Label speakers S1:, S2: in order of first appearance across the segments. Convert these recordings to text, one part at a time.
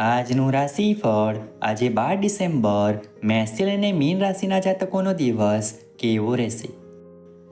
S1: આજનું રાશિફળ આજે બાર ડિસેમ્બર. મેસિલ અને મીન રાશિના જાતકોનો દિવસ કેવો રહેશે?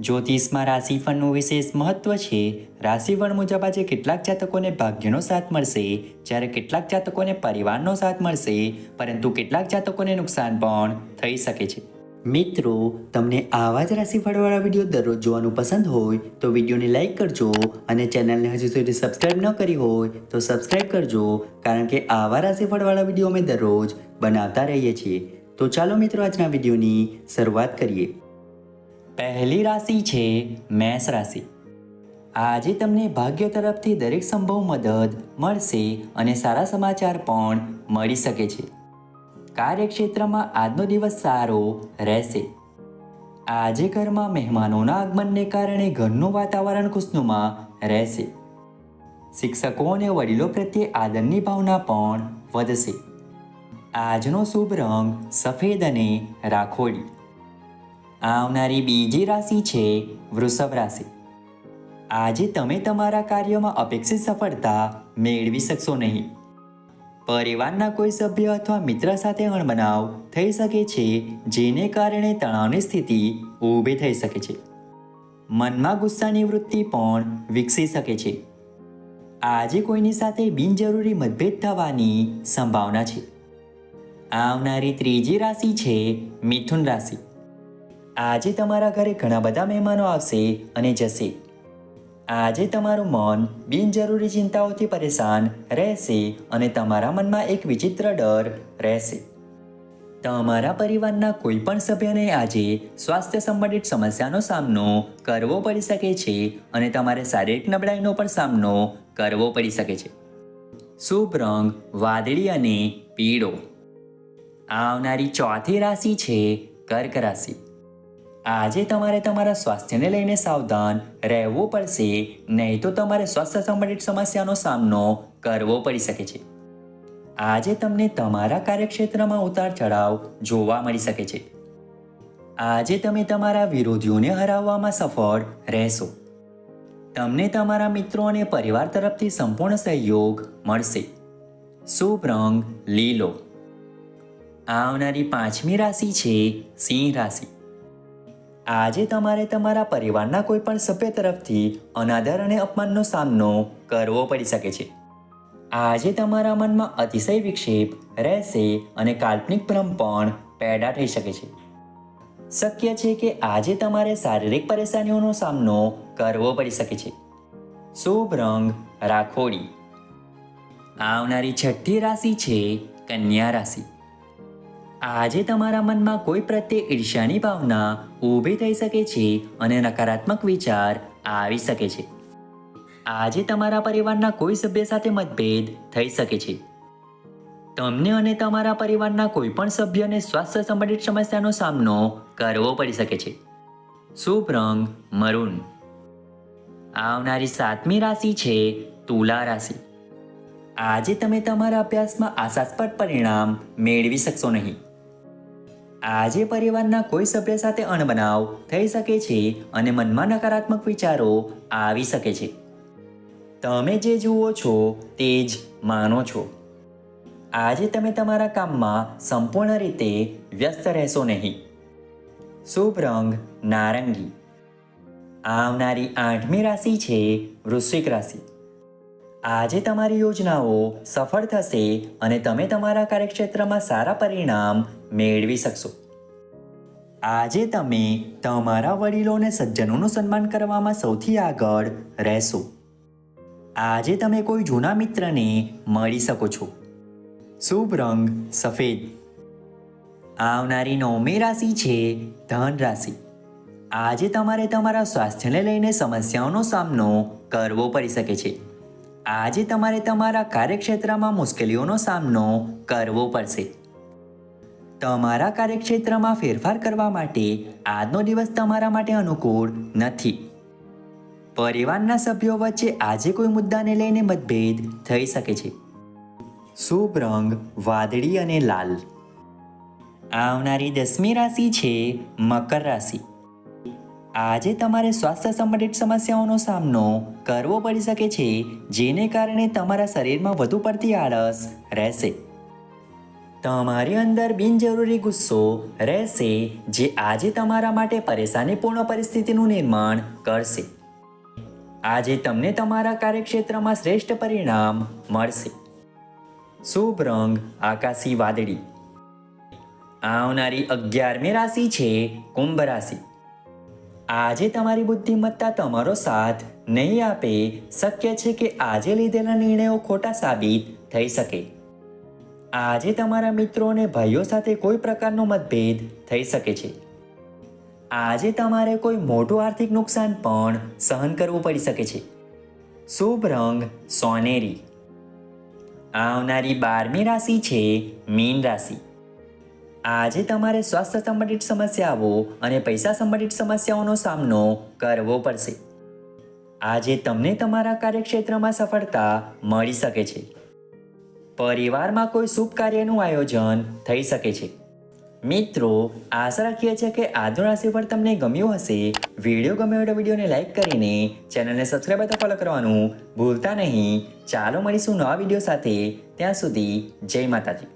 S1: જ્યોતિષમાં રાશિફળનું વિશેષ મહત્વ છે. રાશિફળ મુજબ આજે કેટલાક જાતકોને ભાગ્યનો સાથ મળશે, જ્યારે કેટલાક જાતકોને પરિવારનો સાથ મળશે, પરંતુ કેટલાક જાતકોને નુકસાન પણ થઈ શકે છે. મિત્રો, તમને આવા જ રાશિફળવાળા વીડિયો દરરોજ જોવાનું પસંદ હોય તો વિડીયોને લાઈક કરજો અને ચેનલને હજુ સુધી સબસ્ક્રાઇબ ન કરી હોય તો સબસ્ક્રાઇબ કરજો, કારણ કે આવા રાશિફળવાળા વીડિયો અમે દરરોજ બનાવતા રહીએ છીએ. તો ચાલો મિત્રો, આજના વિડીયોની શરૂઆત કરીએ. પહેલી રાશિ છે મેષ રાશિ. આજે તમને ભાગ્ય તરફથી દરેક સંભવ મદદ મળશે અને સારા સમાચાર પણ મળી શકે છે. કાર્યક્ષેત્રમાં આજનો દિવસ સારો રહેશે. આજે ઘરમાં મહેમાનોના આગમનને કારણે ઘરનું વાતાવરણ ખુશનુમા રહેશે. શિક્ષકો અને વડીલો પ્રત્યે આદરની ભાવના પણ વધશે. આજનો શુભ રંગ સફેદ અને રાખોડી. આવનારી બીજી રાશિ છે વૃષભ રાશિ. આજે તમે તમારા કાર્યમાં અપેક્ષિત સફળતા મેળવી શકશો નહીં. પરિવારના કોઈ સભ્ય અથવા મિત્ર સાથે અણબનાવ થઈ શકે છે, જેને કારણે તણાવની સ્થિતિ ઊભી થઈ શકે છે. મનમાં ગુસ્સાની વૃત્તિ પણ વિકસી શકે છે. આજે કોઈની સાથે બિનજરૂરી મતભેદ થવાની સંભાવના છે. આવનારી ત્રીજી રાશિ છે મિથુન રાશિ. આજે તમારા ઘરે ઘણા બધા મહેમાનો આવશે અને જશે. આજે તમારું મન બિનજરૂરી ચિંતાઓથી પરેશાન રહેશે અને તમારા મનમાં એક વિચિત્ર ડર રહેશે. તમારા પરિવારના કોઈ પણ સભ્યને આજે સ્વાસ્થ્ય સંબંધિત સમસ્યાનો સામનો કરવો પડી શકે છે અને તમારે શારીરિક નબળાઈનો પણ સામનો કરવો પડી શકે છે. શુભ રંગ, વાદળી અને પીળો. આવનારી ચોથી રાશિ છે કર્ક રાશિ. આજે તમારે તમારા સ્વાસ્થ્યને લઈને સાવધાન રહેવું પડશે, નહીં તો તમારે સ્વાસ્થ્ય સંબંધિત સમસ્યાનો સામનો કરવો પડી શકે છે. આજે તમને તમારા કાર્યક્ષેત્રમાં ઉતાર ચઢાવ જોવા મળી શકે છે. આજે તમે તમારા વિરોધીઓને હરાવવામાં સફળ રહેશો. તમને તમારા મિત્રો અને પરિવાર તરફથી સંપૂર્ણ સહયોગ મળશે. શુભ રંગ લીલો. આવનારી પાંચમી રાશિ છે સિંહ રાશિ. આજે તમારે તમારા પરિવારના કોઈ પણ સભ્ય તરફથી અનાદર અને અપમાનનો સામનો કરવો પડી શકે છે. આજે તમારા મનમાં અતિશય વિક્ષેપ, રહેશે અને કાલ્પનિક ભ્રમ પણ પેદા થઈ શકે છે. શક્ય છે કે આજે તમારે શારીરિક પરેશાનીઓનો સામનો કરવો પડી શકે છે. શુભ રંગ, રાખોડી. આવનારી છઠ્ઠી રાશિ છે કન્યા રાશિ. આજે તમારા મનમાં કોઈ પ્રત્યે ઈર્ષ્યાની ભાવના ઊભી થઈ શકે છે અને નકારાત્મક વિચાર આવી શકે છે. આજે તમારા પરિવારના કોઈ સભ્ય સાથે મતભેદ થઈ શકે છે. તમને અને તમારા પરિવારના કોઈ પણ સભ્યને સ્વાસ્થ્ય સંબંધિત સમસ્યાનો સામનો કરવો પડી શકે છે. શુભ રંગ, મરૂન. આવનારી સાતમી રાશિ છે તુલા રાશિ. આજે તમે તમારા અભ્યાસમાં આશાસ્પદ પરિણામ મેળવી શકશો નહીં. આજે પરિવારના કોઈ સભ્ય સાથે અણબનાવ થઈ શકે છે અને મનમાં નકારાત્મક વિચારો આવી શકે છે. તમે જે જુઓ છો તે જ માનો છો. આજે તમે તમારા કામમાં સંપૂર્ણ રીતે વ્યસ્ત રહેશો નહીં. શુભ રંગ નારંગી. આવનારી આઠમી રાશિ છે વૃશ્ચિક રાશિ. આજે તમારી યોજનાઓ સફળ થશે અને તમે તમારા કાર્યક્ષેત્રમાં સારા પરિણામ મેળવી શકશો. આજે તમે તમારા વડીલો અને સજ્જનોનું સન્માન કરવામાં સૌથી આગળ રહેશો. આજે તમે કોઈ જૂના મિત્રને મળી શકો છો. શુભ રંગ, સફેદ. આવનારી નવમી રાશિ છે ધન રાશિ. આજે તમારે તમારા સ્વાસ્થ્યને લઈને સમસ્યાઓનો સામનો કરવો પડી શકે છે. આજે તમારે તમારા કાર્યક્ષેત્રમાં મુશ્કેલીઓનો સામનો કરવો પડશે. તમારા કાર્યક્ષેત્રમાં ફેરફાર કરવા માટે આજનો દિવસ તમારા માટે અનુકૂળ નથી. પરિવારના સભ્યો વચ્ચે આજે કોઈ મુદ્દાને લઈને મતભેદ થઈ શકે છે. શુભ રંગ, વાદળી અને લાલ. આવનારી દસમી રાશિ છે મકર રાશિ. આજે તમારે સ્વાસ્થ્ય સંબંધિત સમસ્યાઓનો સામનો કરવો પડી શકે છે, જેને કારણે તમારા શરીરમાં વધુ પડતી આળસ રહેશે. તમારી અંદર બિનજરૂરી ગુસ્સો રહેશે જે આજે તમારા માટે પરેશાનીપૂર્ણ પરિસ્થિતિનું નિર્માણ કરશે. આજે તમને તમારા કાર્યક્ષેત્રમાં શ્રેષ્ઠ પરિણામ મળશે. શુભ રંગ, આકાશી વાદળી. આવનારી અગિયારમી રાશિ છે કુંભ રાશિ. આજે તમારી બુદ્ધિમત્તા તમારો સાથ નહીં આપે, શક્ય છે કે આજે લીધેલા નિર્ણયો ખોટા સાબિત થઈ શકે. આજે તમારા મિત્રો અને ભાઈઓ સાથે કોઈ પ્રકારનો મતભેદ થઈ શકે છે. આજે તમારે કોઈ મોટું આર્થિક નુકસાન પણ સહન કરવું પડી શકે છે. શુભ રંગ સોનેરી. આવનારી બારમી રાશિ છે મીન રાશિ. આજે તમારે સ્વાસ્થ્ય સંબંધિત સમસ્યાઓ અને પૈસા સંબંધિત સમસ્યાઓનો સામનો કરવો પડશે. આજે તમને તમારા કાર્યક્ષેત્રમાં સફળતા મળી શકે છે. પરિવારમાં કોઈ શુભ કાર્યનું આયોજન થઈ શકે છે. મિત્રો, આશા રાખીએ છીએ કે આજનો રાશિફળ તમને ગમ્યું હશે. વીડિયો ગમ્યો હોય તો વિડીયોને લાઇક કરીને ચેનલને સબસ્ક્રાઈબ અથવા ફોલો કરવાનું ભૂલતા નહીં. ચાલો મળીશું નવા વીડિયો સાથે. ત્યાં સુધી જય માતાજી.